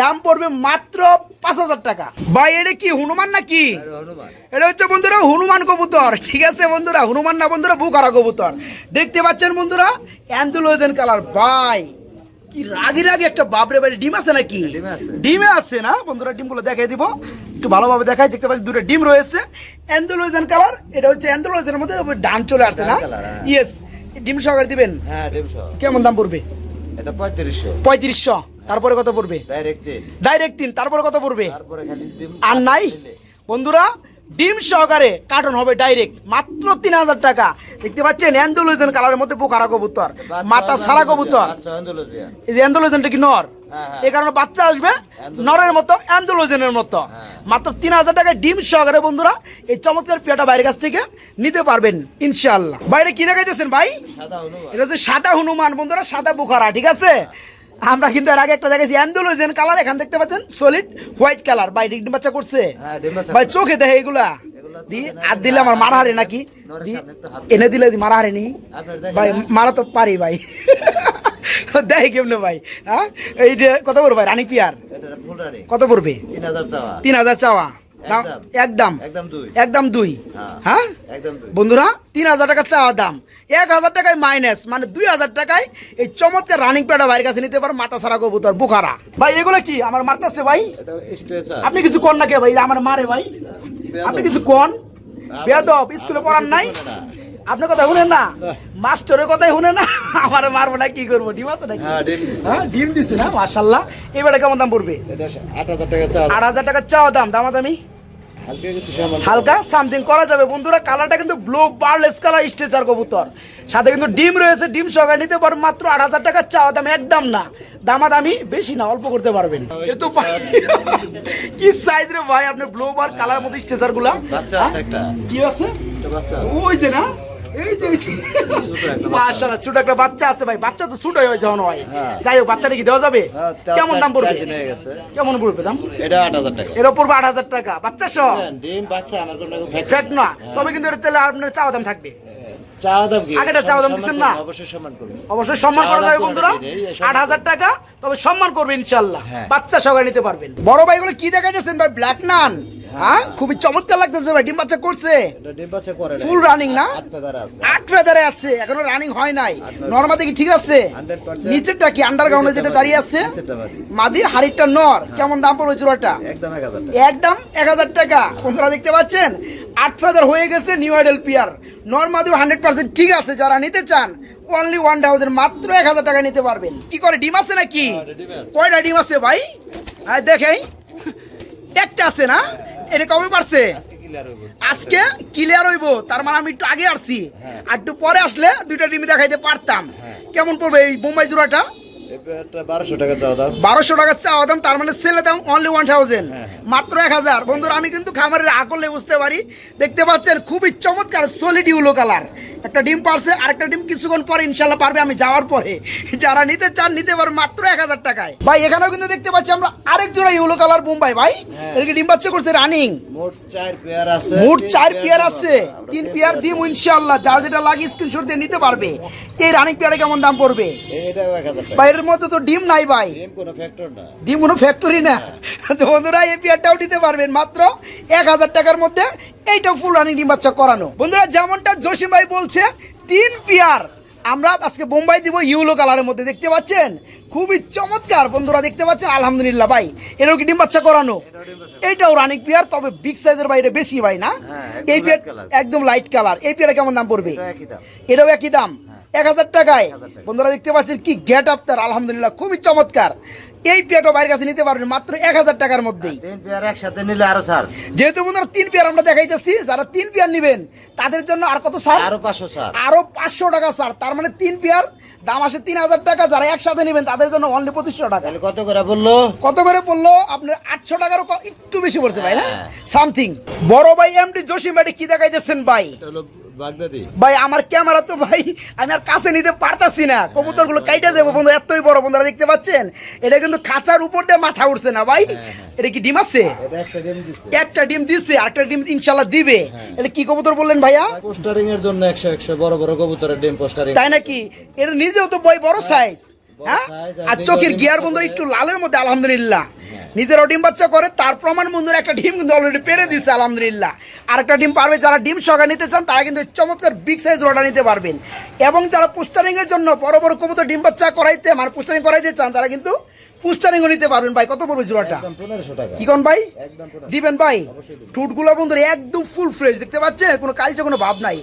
দাম পড়বে মাত্র পাঁচ হাজার টাকা। ভাই এটা কি হনুমান নাকি? এটা হচ্ছে বন্ধুরা হনুমান কবুতর। ঠিক আছে বন্ধুরা হনুমান না বন্ধুরা বুকারা কবুতর। দেখতে পাচ্ছেন বন্ধুরা অ্যান্ডুলোজেন কালার ভাই। কি রাগি রাগি একটা বাপরে বাড়ি ডিম আছে নাকি? ডিমে আছে। ডিমে না? বন্ধুরা ডিমগুলো দেখাই দিব। একটু ভালোভাবে দেখাই দেখতে পাচ্ছি দুটো ডিম রয়েছে। অ্যান্ডোলোজেন কালার এটা হচ্ছে অ্যান্ডোলোজেনের মধ্যে ডান চলে আসছে না? হ্যাঁ। ইয়েস ডিম সহকারে দিবেন? হ্যাঁ ডিমশো কেমন দাম পড়বে? এটা পঁয়ত্রিশশো। পঁয়ত্রিশশো। তারপরে কত পড়বে? ডাইরেক্ট তিন। ডাইরেক্ট তিন তারপরে কত পড়বে? ডিম আর নাই? বন্ধুরা ডিম সহকারে কার্টন হবে ডাইরেক্ট মাত্র তিন হাজার টাকা। দেখতে পাচ্ছেন অ্যান্ডোলোজেন কালারের মধ্যে পোকারা কবুতর মাথা সারা কবুতর। এই যে অ্যান্ডোলোজেনটা কি নর? হ্যাঁ, হ্যাঁ। এই কারণে বাচ্চা আসবে নরের মতো অ্যান্ডোলোজেনের মতো। হ্যাঁ। মাত্র তিন হাজার টাকায় ডিম সহকারে বন্ধুরা এই চমৎকার পেয়াটা বাইরের কাছ থেকে নিতে পারবেন ইনশাল্লাহ বাইরে কি দেখাইতেছেন ভাই? এটা হচ্ছে সাদা হনুমান বন্ধুরা সাদা বুখারা ঠিক আছে? আমরা কিন্তু এর আগে একটা দেখেছি অ্যান্ডোলোজেন কালার এখান দেখতে পাচ্ছেন সলিড হোয়াইট কালার ভাই ডিম বাচ্চা করছে। হ্যাঁ ভাই চোখে দেখে এগুলা। দি আর দিলে আমার মারা হারে নাকি? এনে দিলে মারা হারে নি। ভাই মারা তো পারি ভাই। দেয় কেমনে ভাই হ্যাঁ? এইটা কত পড়বে ভাই রানী পিয়ার? কত পড়বে? তিন হাজার চাওয়া। একদম। একদম। দুই। হ্যাঁ। হ্যাঁ? বন্ধুরা তিন হাজার টাকা চাওয়া দাম। এক হাজার টাকায় মাইনাস মানে দুই হাজার টাকায় এই চমৎকার রানিং প্যাডা বাইরের কাছে নিতে পারো মাথা সারা কবুতর বুখারা। ভাই এগুলো কি? আমার মারতেছে ভাই? আপনি কিছু কন না কে ভাই? আমার মারে ভাই। আপনি কিছু কন? বেদব স্কুলে পড়ান নাই? আপনার কথা শুনেন না? মাস্টারের কথাই শুনে না? আমার মারবো না কি করব? ডিম আছে নাকি? হ্যাঁ ডিম দিছে। হ্যাঁ না মার্শাল্লাহ এবারে কেমন দাম পড়বে? এটা আট হাজার টাকা চাওয়া আট হাজার টাকা চাওয়া দাম দামা দামি। হালকা সামথিং করা যাবে। বন্ধুরা কালারটা কিন্তু ব্লু বার্লেস কালার স্ট্রেচার কবুতর। সাথে কিন্তু ডিম রয়েছে ডিম সহকারে নিতে পারো মাত্র আট হাজার টাকা চাওয়া দাম একদম না। দামা দামি বেশি না অল্প করতে পারবেন। এ তো ভাই- কি সাইজ রে ভাই আপনার ব্লু বার কালার মধ্যে স্ট্রেচারগুলা বাচ্চা আছে একটা। কি আছে? বাচ্চা ওই যে না? এই যে মাশাআল্লাহ ছোট একটা বাচ্চা আছে ভাই। বাচ্চা তো ছোট হয়ে যখন হয়। হ্যাঁ। যাই হোক বাচ্চাটা কি দেওয়া যাবে? হ্যাঁ, কেমন দাম পড়বে? চার দিন হয়ে গেছে। কেমন পড়বে দাম? এটা আট হাজার টাকা। এর ওপর আট হাজার টাকা। বাচ্চা সহ? ডিম বাচ্চা আমার কোনো ফ্যাক্ট না। তবে কিন্তু এটা তাহলে আপনার চাওয়া দাম থাকবে। চাওয়া দাম কি? আগেটা চাওয়া দাম সম্মান দিচ্ছেন না? অবশ্যই সম্মান করব অবশ্যই সম্মান করা যাবে বন্ধুরা। আট হাজার টাকা তবে সম্মান করবে ইনশাল্লাহ। হ্যাঁ। বাচ্চা সবাই নিতে পারবেন। বড় ভাইগুলো কি দেখা যাচ্ছেন ভাই? ব্ল্যাক নান হ্যাঁ? খুবই চমৎকার লাগতেছে ভাই ডিম বাচ্চা করছে। ডিম বাচ্চা করে না। Full running না? আট ফেদার আছে। আট ফেদারে আছে এখনও রানিং হয় নাই। feather। কি ঠিক আছে? নিচেরটা কি? আন্ডারগ্রাউন্ডে যেটা দাঁড়িয়ে আছে? মাদি হাড়িটা নর। কেমন দাম পড়বে চূড়াটা একদম এক হাজার টাকা। একদম এক হাজার টাকা। বন্ধুরা দেখতে পাচ্ছেন? আট ফেদার হয়ে গেছে নিউ আইডেল পিয়ার নর্মাদি হান্ড্রেড পার্সেন্ট ঠিক আছে যারা নিতে চান অনলি ওয়ান থাউজেন্ড মাত্র এক হাজার টাকা নিতে পারবেন। কি করে ডিম আছে নাকি? হ্যাঁ, কয়টা ডিম আছে ভাই? আর দেখেই। একটা আছে না? এটা কবে পারছে? আজকে ক্লিয়ার হইব। তার মানে আমি একটু আগে আসছি। হ্যাঁ। আর একটু পরে আসলে দুইটা ডিম দেখাইতে পারতাম। হ্যাঁ। কেমন পড়বে এই বোম্বাই জোড়াটা? বারোশো টাকা চাওয়া দাম। তার মানে সেলে দাম অনলি ওয়ান থাউজেন্ড। মাত্র এক হাজার। বন্ধুরা আমি কিন্তু খামারের আকলে বুঝতে পারি। দেখতে পাচ্ছেন খুবই চমৎকার সলিড ইউলো কালার একটা ডিম পারছে আরেকটা ডিম কিছুক্ষণ পরে ইনশাল্লাহ পারবে আমি যাওয়ার পরে। যারা নিতে চান নিতে পারবে মাত্র এক হাজার টাকায়। ভাই এখানেও কিন্তু দেখতে পাচ্ছি আমরা আরেক জোড়া ইউলো কালার বোম্বাই ভাই। হ্যাঁ। এর কি ডিম বাচ্চা করছে রানিং মোট চার পেয়ার আছে মোট তিন চার পেয়ার আছে। তিন পেয়ার ডিম ইনশাল্লাহ যার যেটা লাগে স্ক্রিনশট দিয়ে নিতে পারবে। এই রানিং পেয়ারে কেমন দাম পড়বে? ভাই এর মধ্যে তো ডিম নাই ভাই। ডিম কোনো ডিম কোনো ফ্যাক্টরি না। তো বন্ধুরা এই পেয়ারটাও নিতে পারবেন মাত্র এক হাজার টাকার মধ্যে। এইটাও ফুল রানিং ডিম বাচ্চা করানো। বন্ধুরা যেমনটা জসিম ভাই বলছে তিন পেয়ার। আমরা আজকে বোম্বাই দিব ইউলো কালারের মধ্যে দেখতে পাচ্ছেন? খুবই চমৎকার বন্ধুরা দেখতে পাচ্ছেন? আলহামদুলিল্লাহ ভাই এরও কি ডিম বাচ্চা করানো? এইটাও রানিং পেয়ার তবে বিগ সাইজের বাইরে বেশি ভাই না? হ্যাঁ, এই পেয়ার। একদম লাইট কালার এই পেয়ারে কেমন দাম পড়বে? এটাও একই দাম। এক হাজার টাকায়। বন্ধুরা দেখতে পাচ্ছেন কি গেট আপ তার আলহামদুলিল্লাহ খুবই চমৎকার। এই পেয়ারটা বাইরের কাছে নিতে পারবেন মাত্র এক হাজার টাকার মধ্যেই। তিন পেয়ার একসাথে নিলে আরও ছাড়। যেহেতু বন্ধুরা তিন পেয়ার আমরা দেখাইতেছি যারা তিন পেয়ার নেবেন তাদের জন্য আর কত ছাড়? আরও পাঁচশো ছাড়। আরও পাঁচশো টাকা ছাড়। তার মানে তিন পেয়ার দাম আসে তিন হাজার টাকা যারা একসাথে নেবেন তাদের জন্য অনলি পঁচিশশো টাকা। কত করে বলল? কত করে পড়ল আপনার আটশো টাকারও ক- একটু বেশি পড়ছে ভাই না? হ্যাঁ। সামথিং বড় ভাই এমডি জসিম ভাই কি দেখাইতেছেন ভাই? এটা হলো বাগদাদি। ভাই আমার ক্যামেরা তো ভাই আমি আর কাছে নিতে পারতাছি না। কবুতরগুলো কাইটা যাব বন্ধু এতই বড় বন্ধুরা দেখতে পাচ্ছেন? এটা কিন্তু খাঁচার উপর দিয়ে মাথা উঠছে না ভাই। হ্যাঁ, হ্যাঁ। এটা কি ডিম আছে? একটা ডিম দিচ্ছে একটা ডিম ইনশাল্লাহ দিবে। হ্যাঁ। এটা কি কবুতর বললেন ভাইয়া? পোস্টারিং এর জন্য একশো একশো বড় বড় কবুতরের ডিম পোস্টারিং তাই নাকি? এটা নিজেও তো বই বড় সাইজ হ্যাঁ? আর চোখের গিয়ার বন্ধুরা একটু লালের মধ্যে আলহামদুলিল্লাহ। হ্যাঁ। নিজেরাও ডিম বাচ্চা করে তার প্রমাণ বন্ধুরা একটা ডিম কিন্তু অলরেডি পেরে দিচ্ছে আলহামদুলিল্লাহ। আর একটা ডিম পারবে যারা ডিম সহকারে নিতে চান তারা কিন্তু চমৎকার বিগ সাইজ অর্ডার নিতে পারবেন। এবং যারা পোস্টারিং এর জন্য বড় বড় কবুতর ডিম বাচ্চা করাইতে মানে পোস্টারিং করাইতে চান তারা কিন্তু পোস্টারিংও নিতে পারবেন ভাই। কত পড়বে জোড়াটা কি কোন ভাই? দিবেন ভাই? দিবো। টুটগুলো বন্ধুরা একদম ফুল ফ্রেশ দেখতে পাচ্ছেন? কোনো কালচে কোনো ভাব নাই।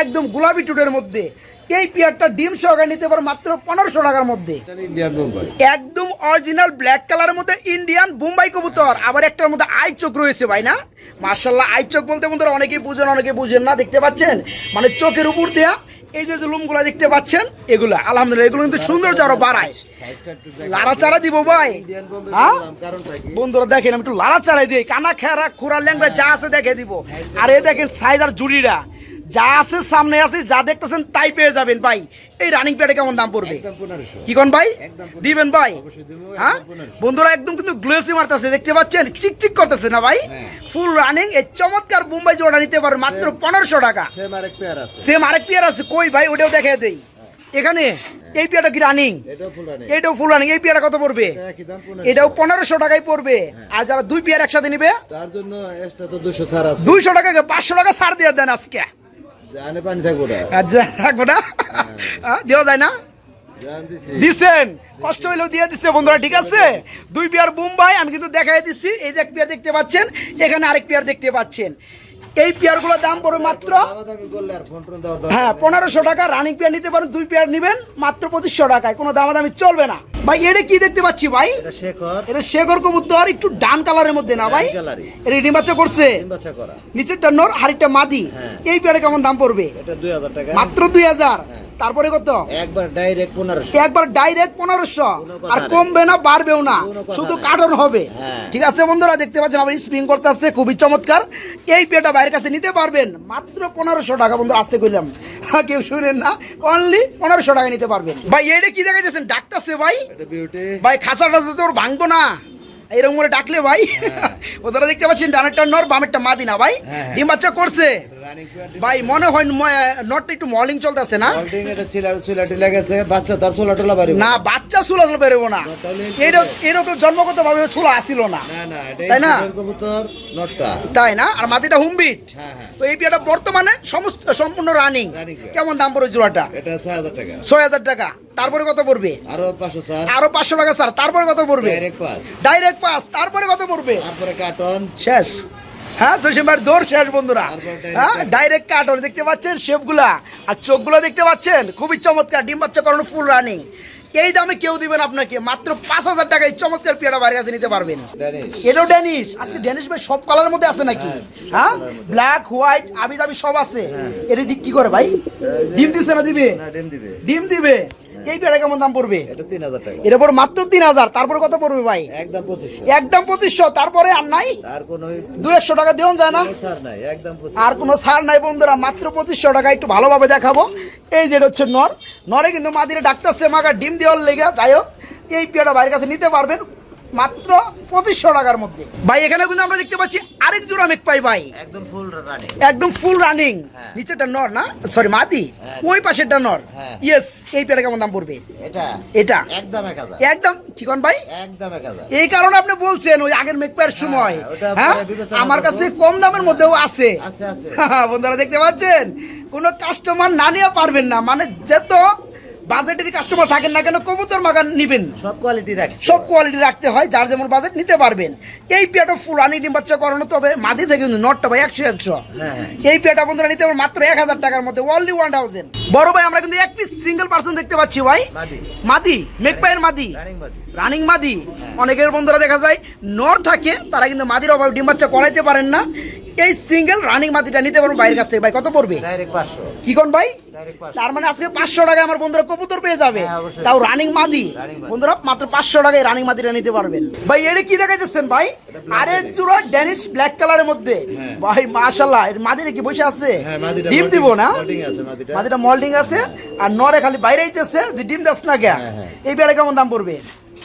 একদম গোলাপি টুটের মধ্যে। এই পেয়ারটা ডিম সহকারে নিতে পারো মাত্র পনেরোশো টাকার মধ্যে। একদম অরিজিনাল ব্ল্যাক কালারের মধ্যে ইন্ডিয়ান বোম্বাই কবুতর। আবার একটার মধ্যে আই চোখ রয়েছে ভাই না? মার্শাল্লাহ আই চোখ বলতে বন্ধুরা অনেকেই বুঝেন অনেকে বুঝেন না দেখতে পাচ্ছেন? মানে চোখের উপর দেয়া এই যে লুমগুলা দেখতে পাচ্ছেন এগুলা আলহামদুলিল্লাহ এগুলো কিন্তু সৌন্দর্য আরও বাড়ায়। লাড়া চারা দিব ভাই। হ্যাঁ? বন্ধুরা দেখেন আমি একটু লাড়া চাড়াই দিই কানা খেরা খুরা ল্যাংরা যা আছে দেখে দিব। আর এই দেখেন সাইজ আর জুড়িরা। যা আছে সামনে আছে যা দেখতেছেন তাই পেয়ে যাবেন ভাই। এই রানিং প্যাডে কেমন দাম পড়বে? কি কোন ভাই? দিবেন ভাই? হ্যাঁ? বন্ধুরা একদম কিন্তু গ্লোসি মারতেছে দেখতে পাচ্ছেন? চিকচিক করতেছে না ভাই? হ্যাঁ। ফুল রানিং এই চমৎকার বোম্বাই জোড়া নিতে পারবে মাত্র পনেরোশো টাকা। সেম আরেক পেয়ার আছে। পেয়ার কই ভাই? ওটাও দেখে দেই। এখানে এই পেয়ারটা কি রানিং এটাও ফুল রানিং এই পেয়ারটা কত পড়বে? এটাও পনেরোশো টাকায় পড়বে। আর যারা দুই পেয়ার একসাথে নিবে তার জন্য এক্সট্রা তো দুশো ছাড় আছে। দুইশো টাকাকে পাঁচশো টাকা ছাড় দিয়ে দেন আজকে। জানে পানি থাকব না রাখব না হ্যাঁ, দেওয়া যায় না? দিছেন? কষ্ট হইলেও দিয়ে দিচ্ছে বন্ধুরা ঠিক আছে? দুই পেয়ার বুম্বাই আমি কিন্তু দেখাই দিচ্ছি এই যে এক পেয়ার দেখতে পাচ্ছেন এখানে আরেক পেয়ার দেখতে পাচ্ছেন। এই পেয়ারগুলোর দাম পড়বে মাত্র হ্যাঁ পনেরোশো টাকা। রানিং পেয়ার নিতে পারেন দুই পেয়ার নিবেন মাত্র পঁচিশশো টাকায়। কোনো দামাদামি চলবে না। ভাই এটা কি দেখতে পাচ্ছি ভাই? এটা শেখর। কবুতর একটু ডান কালারের মধ্যে না ভাই? ডান এটা বাচ্চা করছে? নিচেরটা নর হাড়িটা মাদি। হ্যাঁ। এই পেয়ারে কেমন দাম পড়বে? মাত্র দুই হাজার। তারপরে কত? একবার ডাইরেক্ট পনেরোশো। একবার ডাইরেক্ট পনেরোশো। আর কমবে না বাড়বেও না। শুধু নেই। কার্টন হবে। হ্যাঁ। ঠিক আছে বন্ধুরা দেখতে পাচ্ছেন আবার স্প্রিং করতে আসছে খুবই চমৎকার। এই পেটা বাইরের কাছে নিতে পারবেন মাত্র পনেরোশো টাকা। বন্ধুরা আসতে করলাম হ্যাঁ, কেউ শুনেন না। অনলি পনেরোশো টাকা নিতে পারবেন। ভাই এইটা কি দেখা যাচ্ছেন ডাকতেছে ভাই। ভাই খাঁচা টাচা তো ওর ভাঙবো না। এরকম করে ডাকলে ভাই। ওদের দেখতে পাচ্ছেন ডানেরটা নর বামেরটা মাদি না ভাই। হ্যাঁ, হ্যাঁ। ডিম বাচ্চা করছে। ভাই মনে হয় নটটা একটু মলিং চলতেছে না? হোল্ডিং এটা ছিলা ছিলাটি লেগেছে বাচ্চা তার ছোলা টোলা বাড়ি না। বাচ্চা চুলা চুলা বেরোবো না। এটা এটা তো জন্মগত ভাবে চুলা আসিল না। না না তাই না? কবুতর নটটা। তাই না? আর মাটিটা হুমবিট। হ্যাঁ হ্যাঁ। তো এই পেয়ারটা বর্তমানে সমস্ত সম্পূর্ণ রানিং। কেমন দাম পড়বে জোড়াটা এটা ছয় হাজার টাকা। ছয় হাজার টাকা। তারপরে কত পড়বে? আরও পাঁচশো চার আরও পাঁচশো টাকা স্যার। তারপরে কত পড়বে? ডাইরেক্ট পাস ডাইরেক্ট পাস তারপরে কত পড়বে? তারপরে কার্টন শেষ। হ্যাঁ তো সেবার দৌড় শেষ বন্ধুরা। হ্যাঁ ডাইরেক্ট কাটর দেখতে পাচ্ছেন শেপগুলা? আর চোখগুলো দেখতে পাচ্ছেন? খুবই চমৎকার ডিম বাচ্চা করানো ফুল রানিং এই দামে কেউ দিবেন আপনাকে মাত্র পাঁচ হাজার টাকায় চমৎকার পেয়ারা বাইরের কাছে নিতে পারবেন। এটাও ড্যানিশ আজকে ড্যানিশ ভাই সব কালারের মধ্যে আছে নাকি? হ্যাঁ ব্ল্যাক হোয়াইট আবি জাবি সব আছে। এটা ঠিক কি করে ভাই? ডিম দিছে না দিবে? ডিম দিবে। ডিম দিবে? এই পেয়ারা কেমন দাম পড়বে? এটা পর মাত্র তিন হাজার। তারপরে কত পড়বে ভাই? একদম পঁচিশশো। একদম পঁচিশশো। তারপরে আর নাই? দু একশো টাকা দেওয়া যায় না? আর কোনো সার নাই বন্ধুরা মাত্র পঁচিশশো টাকা। একটু ভালোভাবে দেখাবো। এই যে হচ্ছে নর। নরে কিন্তু মাদিরে ডাক্তার সেমাকা ডিম দেওয়ার লেগে। যাই হোক এই পেয়াটা বাইরের কাছে নিতে পারবেন। মাত্র পঁচিশশো টাকার মধ্যে। ভাই এখানে কিন্তু আমরা দেখতে পাচ্ছি আরেক জোড়া মেক পাই ভাই। একদম ফুল রানিং একদম ফুল রানিং হ্যাঁ। নিচেটা নর না? সরি মাদি? হ্যাঁ। ওই পাশেরটা নর। হ্যাঁ। ইয়েস এই পেয়াটা কেমন দাম পড়বে? এটা? এটা? একদম এক হাজার। একদম? কি কোন ভাই? একদম এক হাজার। এই কারণে আপনি বলছেন ওই আগের মেকপায়ের সময়। হ্যাঁ, ওটা হ্যাঁ? আমার কাছে কম দামের মধ্যেও আছে। আছে আছে। বন্ধুরা দেখতে পাচ্ছেন? কোনো কাস্টমার না নিয়ে পারবেন না। মানে যত বাজেটের কাস্টমার থাকেন না কেন কবুতর মাগান নিবেন। সব কোয়ালিটি রাখ সব কোয়ালিটি রাখতে হয় যার যেমন বাজেট নিতে পারবেন। এই পেয়াটা ফুল আনি ডিম বাচ্চা করানো তবে মাদি থেকে কিন্তু নটটা ভাই একশো একশো। হ্যাঁ। এই পেয়াটা বন্ধুরা নিতে পারবেন মাত্র এক হাজার টাকার মধ্যে অনলি ওয়ান থাউজেন্ড বড় ভাই আমরা কিন্তু এক পিস সিঙ্গেল পার্সন দেখতে পাচ্ছি ভাই। মাদি। পায়ের মাদি। রানিং মাদি। অনেকের বন্ধুরা দেখা যায় নর থাকে তারা কিন্তু মাদির অভাবে ডিম বাচ্চা করাইতে পারেন না। এই সিঙ্গেল রানিং মাদিটা নিতে পারবেন বাইরের কাছ থেকে। ভাই কত পড়বে? কি কোন ভাই? তার মানে আজকে পাঁচশো টাকায় আমার বন্ধুরা কবুতর পেয়ে যাবে। হ্যাঁ, তাও রানিং মাদি। বন্ধুরা মাত্র পাঁচশো টাকায় রানিং মাদিটা নিতে পারবেন। ভাই এটা কি দেখাইতেছেন ভাই? আরে চূড়া ড্যানিশ ব্ল্যাক কালারের মধ্যে। হ্যাঁ। ভাই মাশাল্লাহ এর মাদিরে কি বসে আছে? হ্যাঁ ডিম দিব না? মাদিটা। মাদিটা মল্ডিং আছে আর নরে খালি বাইরে আইতেছে যে ডিম দাস না কে। এই বেড়ে কেমন দাম পড়বে?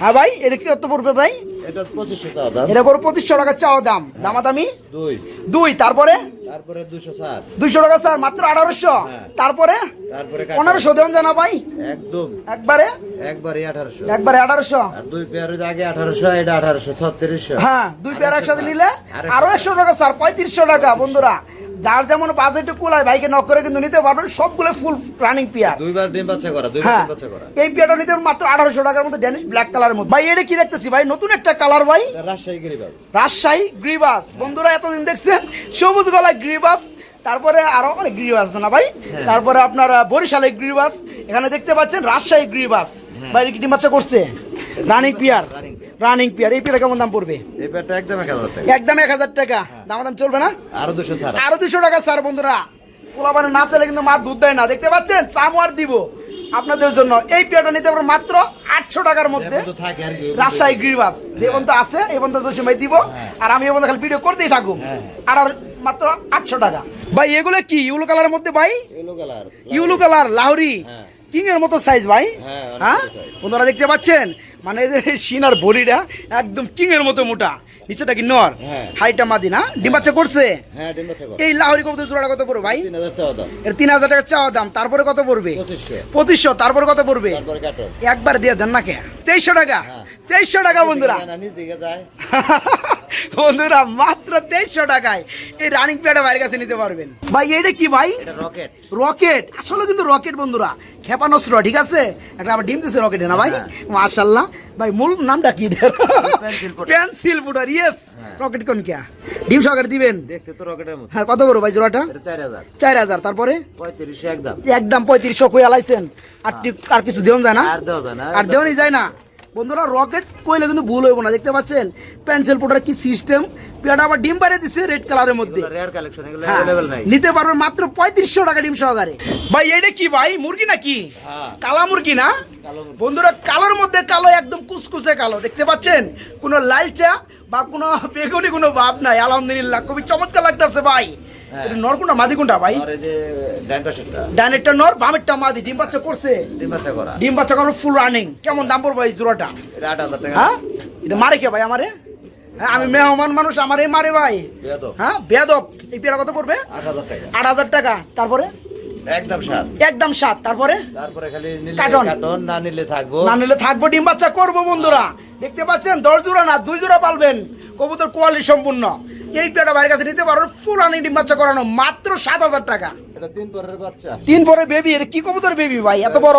হ্যাঁ ভাই এটা কি কত পড়বে ভাই? এটা পঁচিশশো টাকা দাম। এটা করে পঁচিশশো টাকা চাওয়া দাম। দামাদামি? দুই। দুই তারপরে? দুশো টাকা স্যার মাত্র আঠারোশো। হ্যাঁ। তারপরে? তারপরে পনেরোশো দেন জানা ভাই। একদম। একবারে? একবারে আঠারোশো। একবারে আঠারোশো। দুই পেয়ার আগে আঠারোশো এটা আঠারোশো ছত্রিশশো। হ্যাঁ দুই পেয়ার একসাথে নিলে আরও একশো টাকা স্যার পঁয়ত্রিশশো টাকা বন্ধুরা। যার যেমন বাজেটে কুলায় ভাইকে নক করে কিন্তু নিতে পারবেন। সবগুলো ফুল রানিং পেয়ার দুইবার ডিম বাচ্চা করা দুইবার হ্যাঁ। ডিম বাচ্চা করা। এই পেয়ারটা নিতে মাত্র আঠারোশো টাকার মধ্যে ড্যানিশ ব্ল্যাক কালারের মধ্যে। ভাই এটা কি দেখতেছি? ভাই নতুন একটা কালার ভাই। রাজশাহী গিরিবাজ রাজশাহী গ্রিবাস। বন্ধুরা এতদিন দেখছেন সবুজ গলায় গ্রিবাস। তারপরে আরও অনেক গ্রিবাস আছে না ভাই? হ্যাঁ। তারপরে আপনার আহ, বরিশালে গ্রিবাস। এখানে দেখতে পাচ্ছেন রাজশাহী গ্রিবাস। ভাই কি ডিম বাচ্চা করছে? Running pair. Running pair. এই পিয়ার কেমন দাম পড়বে? এই পেয়ারটা একদম এক হাজার টাকা। একদম এক হাজার টাকা। দাম দাম চলবে না? আরও দুশো ছাড়া। আরও দুশো টাকা স্যার বন্ধুরা। পোলাপানে না চাইলে কিন্তু মা দুধ দেয় না। দেখতে পাচ্ছেন? চামোয়ার দিব। আপনাদের জন্য এই পেয়ারটা নিতে পারবেন মাত্র আটশো টাকার মধ্যে। আর রাজশাহী গ্রিবাস। যে পর্যন্ত আছে এই পর্যন্ত সময় দিব। আর আমি এই পর্যন্ত খালি ভিডিও করতেই থাকুক। হ্যাঁ। আর আর মাত্র আটশো টাকা। ভাই এগুলো কি? ইউলো কালারের মধ্যে ভাই? ইউলো কালার লাহরি। হ্যাঁ। কিং এর মতো সাইজ ভাই? হ্যাঁ, হ্যাঁ। বন্ধুরা দেখতে পাচ্ছেন? মানে এদের সিনার বডিটা একদম কিং এর মতো মোটা। নিচেটা কি নর? হ্যাঁ। হাইটা মাদি না? ডিম বাচ্চা করছে? হ্যাঁ ডিম বাচ্চা করা এই লাহরি কবুতর জোড়াটা কত পড়বে ভাই? এর তিন হাজার টাকা চাওয়া দাম তারপরে কত পড়বে? পঁচিশশো। তারপরে কত পড়বে? একবার দিয়ে দেন না কে তেইশশো টাকা? হ্যাঁ। তেইশশো টাকা বন্ধুরা। বন্ধুরা মাত্র তেইশশো টাকায় এই রানিং পেয়ারটা বাইরের কাছে নিতে পারবেন। ভাই এটা কি ভাই? রকেট। রকেট। আসলে কিন্তু রকেট বন্ধুরা। ক্ষেপানস্ত্র ঠিক আছে? একটা আবার ডিম দিছে রকেটে না ভাই। মাশাল্লাহ ভাই মূল নামটা কি. পেন্সিল পাউডার ইয়েস হ্যাঁ। রকেট কোন কিয়া? ডিম সহকারে দিবেন? দেখতে তো রকেটের মতো। হ্যাঁ কত বড় ভাই জোড়াটা? এটা চার হাজার। চার হাজার তারপরে? পঁয়ত্রিশশো একদম। একদম পঁয়ত্রিশশো কই আলাইছেন আর আর কিছু দেওয়া যায় না? আর দেওয়া যায় না। আর দেওয়ানি যায় না? বন্ধুরা রকেট কইলে কিন্তু ভুল হইব না দেখতে পাচ্ছেন? পেন্সিল পোটার কি সিস্টেম পেয়াটা আবার ডিম পারে দিছে রেড কালারের মধ্যে। রেয়ার কালেকশন এগুলো হ্যাঁ, নাই। নিতে পারবেন মাত্র পঁয়ত্রিশশো টাকা ডিম সহকারে। ভাই এটা কি ভাই মুরগি নাকি? হ্যাঁ। কালা মুরগি না। বন্ধুরা কালোর মধ্যে কালো একদম কুচকুচে কালো দেখতে পাচ্ছেন? কোনো লালচা বা কোনো বেগুনি কোনো ভাব নাই আলহামদুলিল্লাহ খুবই চমৎকার লাগতেছে ভাই। এটা নর কোনটা? মাদি কোনটা ভাই? আর এই যে ডান পাশেরটা ডাইনেরটা নর বামেরটা মাদি। ডিম বাচ্চা করছে? ডিম বাচ্চা করা। ডিম বাচ্চা করার ফুল রানিং কেমন দাম পড়বে এই জোড়াটা? এটা আট হাজার টাকা। হ্যাঁ? এটা মারে কে ভাই আমারে? হ্যাঁ আমি মেহমান মানুষ আমারে মারে ভাই। হ্যাঁ বেদব এই পেয়ারা কত পড়বে? আট হাজার টাকা। তারপরে? একদম সাত। একদম সাত। তারপরে? তারপরে খালি কাটন। কাটন না নিলে থাকব। না নিলে থাকব ডিম বাচ্চা করব বন্ধুরা। দেখতে পাচ্ছেন? দশ জোড়া না দুই জোড়া পালবেন। কবুতর কোয়ালিটি সম্পূর্ণ। এই পেয়ারা বাইরের কাছে নিতে পারবেন ফুল রানিং ডিম বাচ্চা করানো মাত্র সাত হাজার টাকা। তিন পরের পরে বেবি এটা কি কবুতর বেবি ভাই? এত বড়?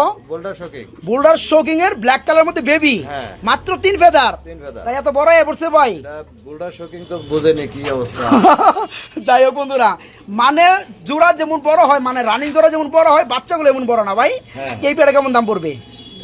বোল্ডার শোকিং এর ব্ল্যাক কালার মধ্যে বেবি হ্যাঁ। মাত্র তিন ফেদার। তাই এত বড় হয়ে পড়ছে ভাই। বোল্ডার শোকিং তো বোঝেনি কি অবস্থা। যাই হোক বন্ধুরা মানে জোড়া যেমন বড় হয় মানে রানিং জোড়া যেমন বড় হয় বাচ্চাগুলো এমন বড় না ভাই। হ্যাঁ। এই পেয়ারা কেমন দাম পড়বে?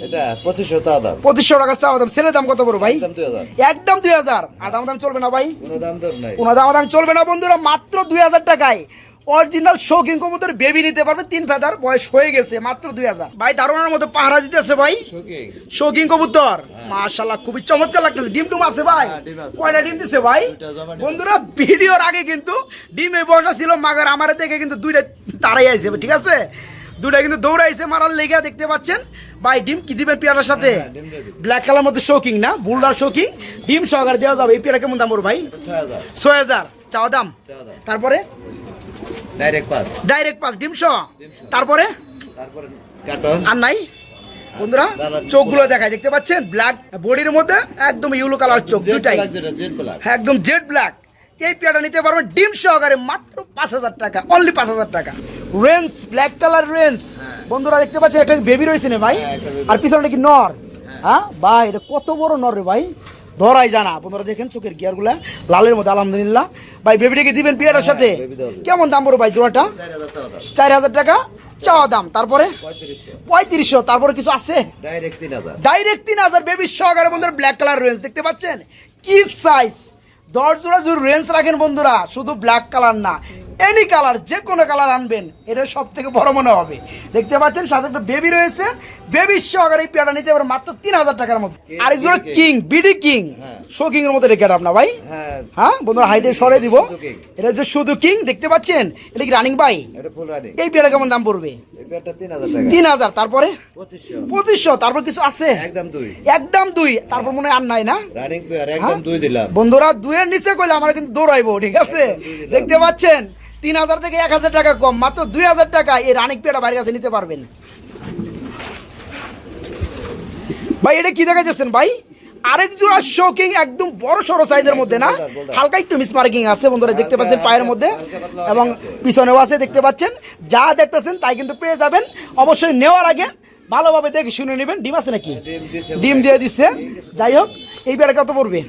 এটা পঁচিশশো টাকা দাম পঁচিশশো টাকা চাওয়া দাম ছেলের দাম কত বড় ভাই? একদম দুই হাজার। একদম দুই হাজার। আর দাম দাম চলবে না ভাই? কোনো দাম দর নাই। কোনো দাম দাম চলবে না বন্ধুরা মাত্র দুই হাজার টাকায়। অরিজিনাল শৌখিন কবুতর বেবি নিতে পারবে তিন ফেদার বয়স হয়ে গেছে মাত্র দুই হাজার। ভাই দারোয়ানের মতো পাহারা দিতেছে ভাই। শৌখিন। কবুতর। মাশাল্লাহ খুবই চমৎকার লাগতেছে। ডিম টুম আছে ভাই? হ্যাঁ, আছে। কয়টা ডিম দিছে ভাই? বন্ধুরা ভিডিওর আগে কিন্তু ডিমে বসা ছিল মাগার আমার দেখে কিন্তু দুইটা তারাই আইছে ঠিক আছে? দুইটা কিন্তু দৌড়াইছে মারার লেগে দেখতে পাচ্ছেন। ভাই ডিম কি দিবেন পেয়ারার সাথে? হ্যাঁ। ব্ল্যাক কালার মধ্যে শৌকিং না? বুলডার শৌকিং ডিম সহকারে দেওয়া যাবে। এই পেয়ারা কেমন দাম ওর ভাই? ছয় হাজার। ছয় চাওয়া দাম? তারপরে? ডাইরেক্ট পাস ডাইরেক্ট পাস ডিম সহ? তারপরে? আর নাই? বন্ধুরা চোখগুলো দেখায়। দেখতে পাচ্ছেন? ব্ল্যাক বডির মধ্যে একদম ইউলো কালার চোখ দুটাই হ্যাঁ, একদম জেড ব্ল্যাক। এই পেয়ারটা নিতে পারবেন ডিম সহকারে মাত্র পাঁচ হাজার টাকা অনলি পাঁচ হাজার টাকা। রেঞ্জ ব্ল্যাক কালার রেঞ্জ বন্ধুরা দেখতে পাচ্ছেন একটা বেবি রয়েছে না ভাই। হ্যাঁ। আর পিছনে কি নর? হ্যাঁ। ভাই এটা কত বড় নর রে ভাই? ধরাই জানা। বন্ধুরা দেখেন চোখের গিয়ারগুলা লালের মধ্যে আলহামদুলিল্লাহ। ভাই বেবিটাকে দিবেন পেয়ারটার সাথে? হ্যাঁ, যাবে। কেমন দাম পড়ো ভাই জোড়াটা? চার হাজার টাকা? চাওয়া দাম। তারপরে? পঁয়ত্রিশশো। তারপরে কিছু আছে? ডাইরেক্ট তিন হাজার। ডাইরেক্ট তিন হাজার বেবি সহকারে বন্ধুরা ব্ল্যাক কালার রেঞ্জ দেখতে পাচ্ছেন? কি সাইজ দশ জোড়া যদি রেঞ্জ রাখেন বন্ধুরা শুধু ব্ল্যাক কালার না। এনি কালার যে কোনো কালার আনবেন এটা সব থেকে বড় মনে হবে। দেখতে পাচ্ছেন সাথে একটা বেবি রয়েছে। বেবি সহকারে এই পেয়ারটা নিতে পারে মাত্র তিন হাজার টাকার মধ্যে আরেক জোড়া king? BD king. Show king এর মধ্যে রেখে আপনার ভাই। হ্যাঁ। হ্যাঁ বন্ধুরা হাইটে সরে দিব। এটা হচ্ছে শুধু কিং দেখতে পাচ্ছেন? এটা কি রানিং বাই এই পেয়ারটা কেমন দাম পড়বে? তিন হাজার তারপরে? পঁচিশশো। তারপর কিছু আছে? একদম দুই। একদম দুই তারপর মনে হয় আর নাই না? পেয়ার হ্যাঁ? বন্ধুরা দুইয়ের নিচে কইলে আমরা কিন্তু দৌড়াইবো ঠিক আছে? দেখতে পাচ্ছেন? তিন হাজার থেকে এক হাজার টাকা কম মাত্র দুই হাজার টাকা এই রানিক পেটা বাড়ির কাছে নিতে পারবেন। ভাই এটা কি দেখাইতেছেন ভাই? আরেক জোড়া শোকিং একদম বড় সড়ো সাইজের মধ্যে না. হালকা একটু মিস মার্কিং আছে বন্ধুরা দেখতে পাচ্ছেন পায়ের মধ্যে। এবং পিছনেও আছে দেখতে পাচ্ছেন। যা দেখতেছেন তাই কিন্তু পেয়ে যাবেন। অবশ্যই নেওয়ার আগে ভালোভাবে দেখে শুনে নেবেন। ডিম আছে নাকি? ডিম ডিম দিয়ে দিচ্ছে যাই হোক এই বেড়া কত পড়বে?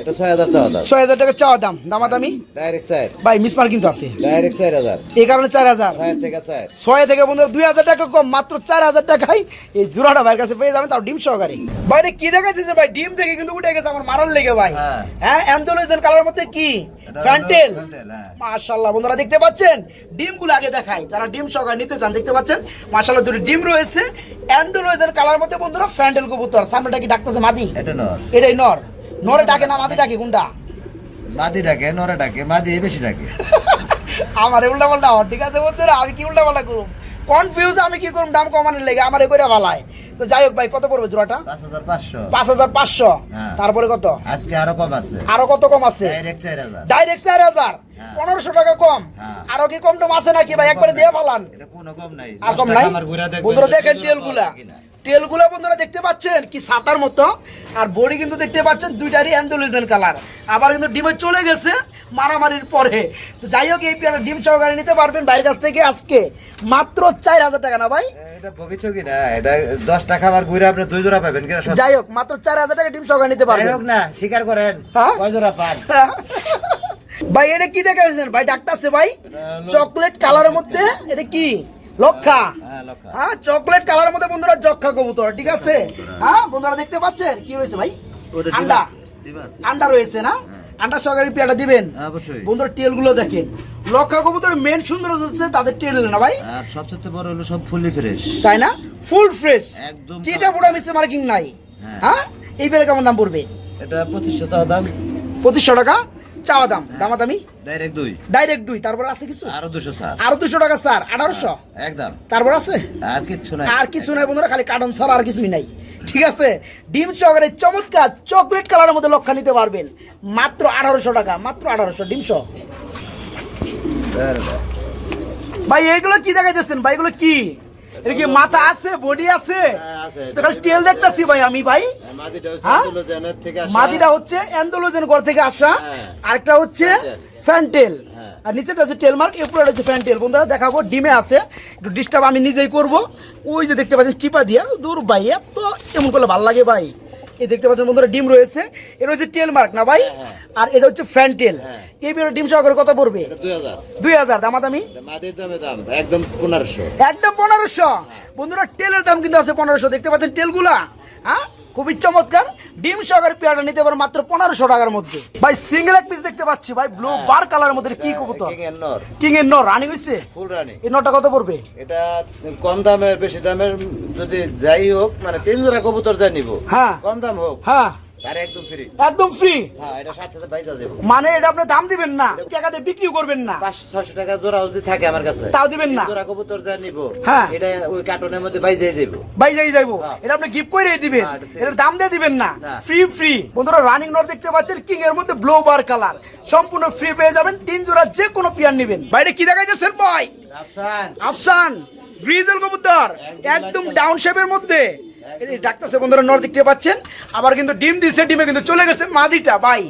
এটা ছয় হাজার দাম। ছয় হাজার টাকা চাওয়া দাম দামাদামি? ডাইরেক্ট চার ভাই মিস কিন্তু আছে। ডাইরেক্ট চার হাজার। এই কারণে চার হাজার। ছয় থেকে চার। ছয় থেকে বন্ধু দুই হাজার টাকা কম মাত্র চার হাজার টাকায় এই জোড়াটা ভাইয়ের কাছে পেয়ে যাবেন তাও ডিম সহকারে। ভাই কি দেখাচ্ছে ভাই? ডিম থেকে কিন্তু উঠে গেছে আমার মারার লেগে ভাই। হ্যাঁ। হ্যাঁ কালার মধ্যে কি? ফ্যান্টেল হ্যাঁ। মাশাআল্লাহ বন্ধুরা দেখতে পাচ্ছেন? ডিমগুলো আগে দেখাই। যারা ডিম সহকারে নিতে চান দেখতে পাচ্ছেন? মাশাআল্লাহ দুটো ডিম রয়েছে। কালার মধ্যে বন্ধুরা ফ্যান্টেল কবুতর। সামনেটা কি ডাকতেছে মাদি? এটা নর। এটাই নর। নরে ডাকে না মাদি ডাকে কোনটা মাদি ডাকে নরে ডাকে মাদি বেশি ডাকে। আমার উল্টা পাল্টা হওয়ার ঠিক আছে বন্ধুরা? আমি কি উল্টা পাল্টা করুম? কনফিউজ আমি কি করুম? দাম কমানোর লেগে আমার করে ভালায়। তো যাই হোক ভাই কত পড়বে জোড়াটা? পাঁচ হাজার পাঁচশো। হ্যাঁ। তারপরে কত? আজকে আরও কম আছে। আরও কত কম আছে? ডাইরেক্ট চার হাজার। হ্যাঁ। পনেরোশো টাকা কম। হ্যাঁ। আরও কি কম টম আছে নাকি ভাই? একবারে দিয়ে ফালান কম নাই। আর কম নাই? বন্ধুরা দেখেন যায় কিনা। তেলগুলা বন্ধুরা দেখতে পাচ্ছেন? কি সাতার মতো। আর বডি কিন্তু দেখতে পাচ্ছেন দুইটারই অ্যান্ডোলিজেন কালার। আবার কিন্তু ডিমে চলে গেছে মারামারির পরে। তো যাই হোক এই পেয়ারা ডিম সহকারে নিতে পারবেন বাইরের কাছ থেকে আজকে। মাত্র চার হাজার টাকা না ভাই? এটা বগিচকি না এটা দশ টাকা আমার ঘুরে আপনি দুই জোড়া পাবেন কিনা যাই হোক মাত্র চার হাজার টাকা ডিম সহকারে নিতে যাই পারবেন হোক না স্বীকার করেন হ্যাঁ? কয় জোড়া পান? ভাই এটা কি দেখাচ্ছেন ভাই ডাক্তারছে ভাই? চকলেট কালারের মধ্যে এটা কি? লক্ষা। হ্যাঁ হ্যাঁ চকলেট কালারের মধ্যে বন্ধুরা যক্ষা কবুতর ঠিক আছে? হ্যাঁ। বন্ধুরা দেখতে পাচ্ছেন? কি রয়েছে ভাই? আন্ডা। আন্ডা রয়েছে না? আন্ডা সহকারে পেয়াটা দিবেন। হ্যাঁ, অবশ্যই। বন্ধুরা টেলগুলো দেখেন। লক্ষা কবুতর মেন সুন্দর হচ্ছে তাদের টেল না ভাই? আর সবচেয়ে বড় হলো সব ফুললি ফ্রেশ তাই না? ফুল ফ্রেশ একদম চিটা পুরা মার্কিং নাই। হ্যাঁ। হ্যাঁ? এই বেলে কেমন দাম পড়বে? এটা পঁচিশশো টাকা দাম। পঁচিশশো টাকা? চাওয়া দাম দামাদামি? ডাইরেক্ট দুই। ডাইরেক্ট দুই তারপর আছে কিছু? আরও দুশো সাত আরও দুশো টাকা স্যার আঠারোশো? একদম। তারপর আছে? আর কিচ্ছু নাই। আর কিছু নাই বন্ধুরা খালি কার্টন ছাড়া আর কিছুই নাই। ঠিক আছে? ডিম সহকারে চমৎকার চকলেট কালারের মধ্যে লক্ষা নিতে পারবেন। মাত্র আঠারোশো টাকা মাত্র আঠারোশো ডিম সহ। ভাই এগুলো কি দেখাইতেছেন? ভাই এগুলো কি? এটা কি মাথা আছে বডি আছে? হ্যাঁ, আছে। তো খালি তেল দেখতেছি ভাই আমি ভাই। হ্যাঁ? মাদিটা হচ্ছে অ্যান্ডোলোজেন ঘর থেকে আসা। হ্যাঁ। আরেকটা হচ্ছে ফ্যান্টেল। আর নিচেটা আছে টেল মার্ক এরপরে হচ্ছে ফ্যান্টেল বন্ধুরা দেখাবো ডিমে আছে। একটু ডিস্টার্ব আমি নিজেই করব। ওই যে দেখতে পাচ্ছেন চিপা দিয়া। দূর ভাই এত এমন করলে ভালো লাগে ভাই। এই দেখতে পাচ্ছেন বন্ধুরা ডিম রয়েছে। এটা হচ্ছে টেল মার্ক না ভাই? হ্যাঁ। আর এটা হচ্ছে ফ্যান টেল। হ্যাঁ। এই বিয়ের ডিম সহকারে কত পড়বে? দুই হাজার। দাম একদম পনেরোশো। একদম পনেরোশো। বন্ধুরা টেলের দাম কিন্তু আছে পনেরোশো। দেখতে পাচ্ছেন টেলগুলা? হ্যাঁ? খুবই চমৎকার। ডিম সহকারে পেয়ারটা নিতে পারো মাত্র পনেরোশো টাকার মধ্যে। ভাই সিঙ্গেল এক পিস দেখতে পাচ্ছি। ভাই ব্লু বার কালার মধ্যে কি কবুতর? এর নর। কিং এর নর রানিং হইছে? ফুল রানি এই নটা কত পড়বে? এটা কম দামের বেশি দামের যদি যাই হোক মানে তিন জোড়া কবুতর যাই নিব। হ্যাঁ। কম দাম হোক। হ্যাঁ। একদম ফ্রি একদম ফ্রি হ্যাঁ এটা সাথে সাথে বাইজা দেবো। মানে এটা আপনি দাম দিবেন না? টাকাতে বিক্রি করবেন না? পাঁচশো ছশো টাকা জোড়া যদি থাকে আমার কাছে তাও দিবেন না? জোড়া কবুতর যা নিব হ্যাঁ। এটা ওই কার্টুনের মধ্যে হ্যাঁ। এটা আপনি গিফট করে দিবেন। এটা free। এটার দাম দিয়ে দিবেন না। না। ফ্রি ফ্রি বন্ধুরা রানিং নট দেখতে পাচ্ছেন কিং এর মধ্যে ব্লো বার কালার সম্পূর্ণ ফ্রি পেয়ে যাবেন তিন জোড়া যে কোনো পিয়ার নেবেন। বাইরে কি দেখা ভাই? আফসান। গ্রিজেল কবুতর। একদম ডাউন শেপের মধ্যে। এই ডাকতেছে বন্ধুরা নর দেখতে পাচ্ছেন। আবার কিন্তু ডিম দিছে, ডিমে কিন্তু চলে গেছে মাদিটা, ভাই।